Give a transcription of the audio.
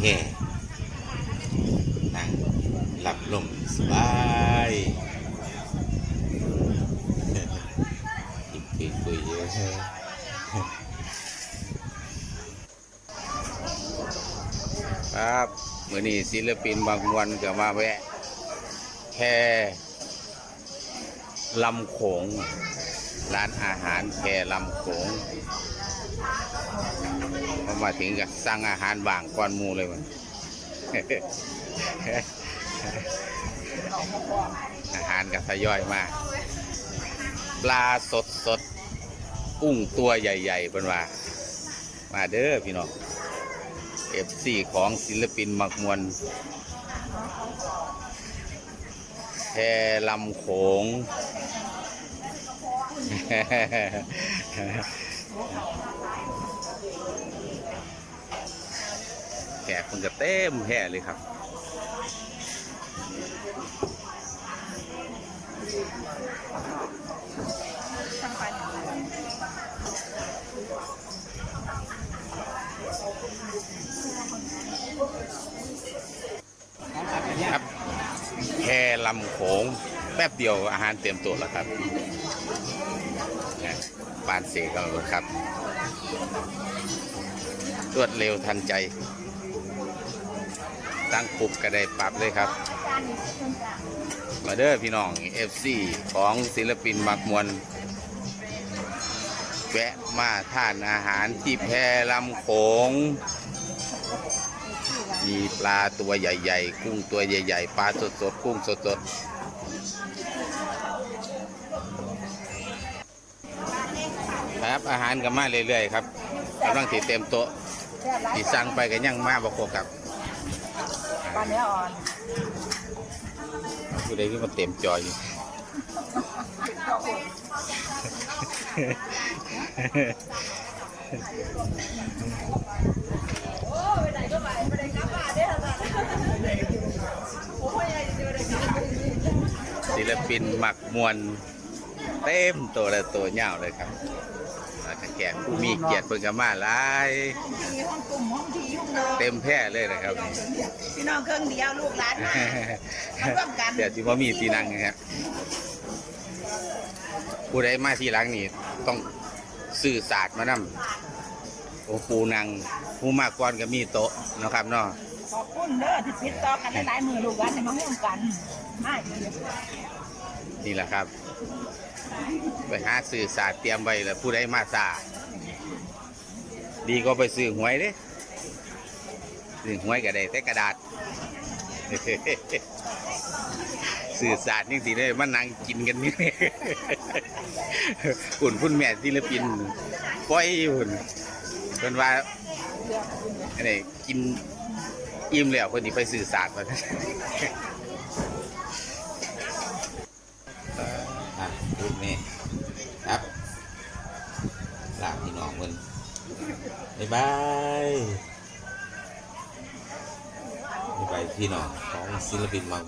ค่นั่งหลับลมสบายกินปีคุยเยอะครับมื่อนี้ศิลปินบางมวนก็มาแวะแค่ลำโขงร้านอาหารแค่ลำโขง พอมาถึงก็สั่งอาหารบางก้อนมูเลยมันอาหารก็ทยอยมากปลาสดสดกุ้งตัวใหญ่ๆเป็นว่า มาเด้อพี่น้องเอฟซีของศิลปินมักมวนแพลำโขง แขกคนก็เต็มแห่เลยครับครับแค่ลำโขงแป๊บเดียวอาหารเตรียมตัวแล้วครับนปานเสกกันแล้วครับ รวดเร็วทันใจ ตั้งปุบกระไดปรับเลยครับ มาเด้อพี่น้อง FC ของศิลปินมักมวลแวะมาทานอาหารที่แพลำโขง มีปลาตัวใหญ่ๆ กุ้งตัวใหญ่ๆ ปลาสดๆ กุ้งสดๆครับอาหารก็มาเรื่อยๆครับกำลังติเต็มโต๊ะที่สั่งไปก็ยังมาบอกครับ ปลาเนื้ออ่อนผู้ใดที่มาเต็มจออยู่ ศิลปินหมักมวน เต็มตัวละตัวเงาวเลยครับแล้วก็แขกผู้มีเกียรติเพิ่งก็มาหลายมีห้องกลุ่มห้องทีห้องเดิมเต็มแพร่เลยนะครับพี่น้องเครื่องเดียวลูกหลานมามาร่วมกันเดี๋ยวที่ว่ามีที่นั่งนะครับผู้ใดมาที่หลังนี่ต้องสื่อศาสตร์มานำโอ้ปูนังผู้มากก่อนก็มีโต๊ะเนาะครับเนาะขอบคุณเด้อที่ติดต่อกันหลายๆมือลูกหลานให้มาร่วมกันมาอีก นี่แหละครับ ไปหาสื่อศาสตร์เตรียมไว้แล้วผู้ใดมาสาดีก็ไปซื้อหวยเด้ซื้อหวยก็ได้แต่กระดาษสื่อสารนี่สิได้มานั่งกินกันนี่คุณคุณแม่ศิลปินปล่อยอุ่นเพิ่นว่าอันนี้กินอิ่มแล้วคนนี้ไปสื่อสารมา นี่ครับลาพี่น้องมันบ๊ายบายบ๊ายบายพี่น้องของศิลปินมาก